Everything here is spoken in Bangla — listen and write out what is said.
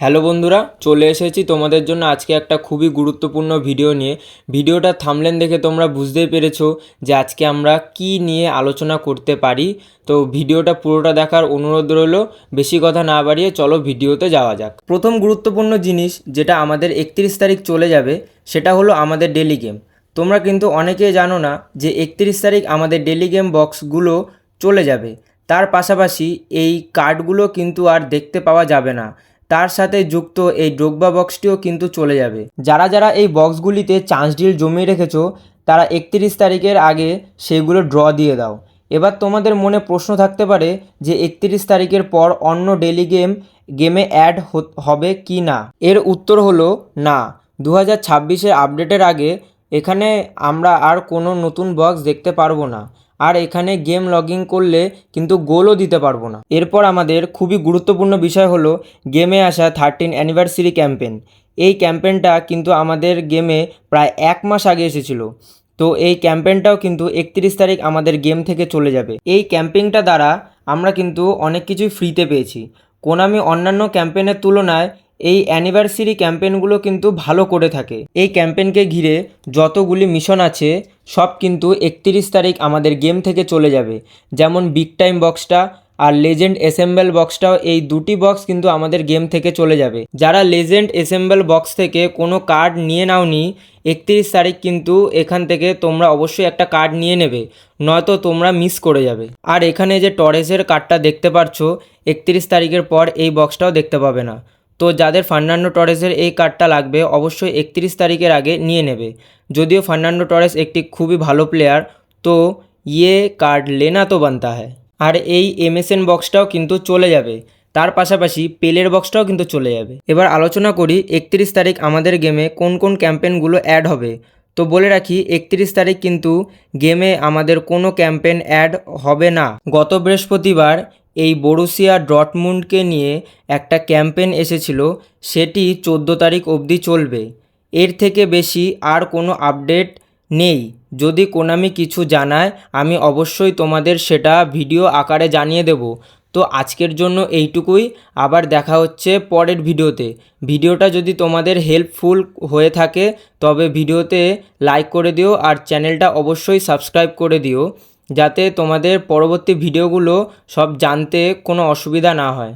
হ্যালো বন্ধুরা, চলে এসেছি তোমাদের জন্য আজকে একটা খুবই গুরুত্বপূর্ণ ভিডিও নিয়ে। ভিডিওটা থামলেন দেখে তোমরা বুঝতেই পেরেছ যে আজকে আমরা কি নিয়ে আলোচনা করতে পারি। তো ভিডিওটা পুরোটা দেখার অনুরোধ রইল, বেশি কথা না বাড়িয়ে চলো ভিডিওতে যাওয়া যাক। প্রথম গুরুত্বপূর্ণ জিনিস যেটা আমাদের একত্রিশ তারিখ চলে যাবে, সেটা হলো আমাদের ডেলি গেম তোমরা কিন্তু অনেকেই জানো না যে একত্রিশ তারিখ আমাদের ডেলি গেম বক্সগুলো চলে যাবে। তার পাশাপাশি এই কার্ডগুলো কিন্তু আর দেখতে পাওয়া যাবে না। তার সাথে যুক্ত এই ডোগবা বক্সটিও কিন্তু চলে যাবে। যারা যারা এই বক্সগুলিতে চান্স ডিল জমিয়ে রেখেছো, তারা একত্রিশ তারিখের আগে সেগুলো ড্র দিয়ে দাও। এবার তোমাদের মনে প্রশ্ন থাকতে পারে যে একত্রিশ তারিখের পর অন্য ডেলি গেম, গেমে অ্যাড হবে কি না? এর উত্তর হলো না। দু হাজার আপডেটের আগে এখানে আমরা আর কোনো নতুন বক্স দেখতে পারব না। আর এখানে গেম লগইন করলে কিন্তু গোলও দিতে পারব না। এরপর আমাদের খুবই গুরুত্বপূর্ণ বিষয় হলো গেমে আসা থার্টিন অ্যানিভার্সারি ক্যাম্পেন এই ক্যাম্পেনটা কিন্তু আমাদের গেমে প্রায় এক মাস আগে এসেছিল। তো এই ক্যাম্পেনটাও কিন্তু একত্রিশ তারিখ আমাদের গেম থেকে চলে যাবে। এই ক্যাম্পেইনটা দ্বারা আমরা কিন্তু অনেক কিছুই ফ্রিতে পেয়েছি। কোনামি অন্যান্য ক্যাম্পেনের তুলনায় এই অ্যানিভার্সারি ক্যাম্পেনগুলো কিন্তু ভালো করে থাকে। এই ক্যাম্পেনকে ঘিরে যতগুলি মিশন আছে, সব কিন্তু একত্রিশ তারিখ আমাদের গেম থেকে চলে যাবে। যেমন বিগ টাইম বক্সটা আর লেজেন্ড এসেম্বল বক্সটাও এই দুটি বক্স কিন্তু আমাদের গেম থেকে চলে যাবে। যারা লেজেন্ড এসেম্বল বক্স থেকে কোনো কার্ড নিয়ে নাওনি, একত্রিশ তারিখ কিন্তু এখান থেকে তোমরা অবশ্যই একটা কার্ড নিয়ে নেবে, নয়তো তোমরা মিস করে যাবে। আর এখানে যে টরেসের কার্ডটা দেখতে পাচ্ছ একত্রিশ তারিখের পর এই বক্সটাও দেখতে পাবে না। তো যাদের ফার্নান্ডো টরেসের এই কার্ডটা লাগবে, অবশ্যই একত্রিশ তারিখের আগে নিয়ে নেবে। যদিও ফার্নান্ডো টরেস একটি খুবই ভালো প্লেয়ার, তো ইয়ে কার্ড লেনা তো বানতা হয় আর এই এমএসএন বক্সটাও কিন্তু চলে যাবে। তার পাশাপাশি পেলের বক্সটাও কিন্তু চলে যাবে। এবার আলোচনা করি একত্রিশ তারিখ আমাদের গেমে কোন কোন ক্যাম্পেনগুলো অ্যাড হবে। তো বলে রাখি, একত্রিশ তারিখ কিন্তু গেমে আমাদের কোনো ক্যাম্পেন অ্যাড হবে না। গত বৃহস্পতিবার এই বরুসিয়া ডটমুন্ডকে নিয়ে একটা ক্যাম্পেন এসেছিল, সেটি চোদ্দ তারিখ অবধি চলবে। এর থেকে বেশি আর কোনো আপডেট নেই। যদি কোনামি কিছু জানায়, আমি অবশ্যই তোমাদের সেটা ভিডিও আকারে জানিয়ে দেব। তো আজকের জন্য এইটুকুই, আবার দেখা হচ্ছে পরের ভিডিওতে। ভিডিওটা যদি তোমাদের হেল্পফুল হয়ে থাকে, তবে ভিডিওতে লাইক করে দিও আর চ্যানেলটা অবশ্যই সাবস্ক্রাইব করে দিও। যাতে তোমাদের পরবর্তী ভিডিওগুলো সব জানতে কোনো অসুবিধা না হয়।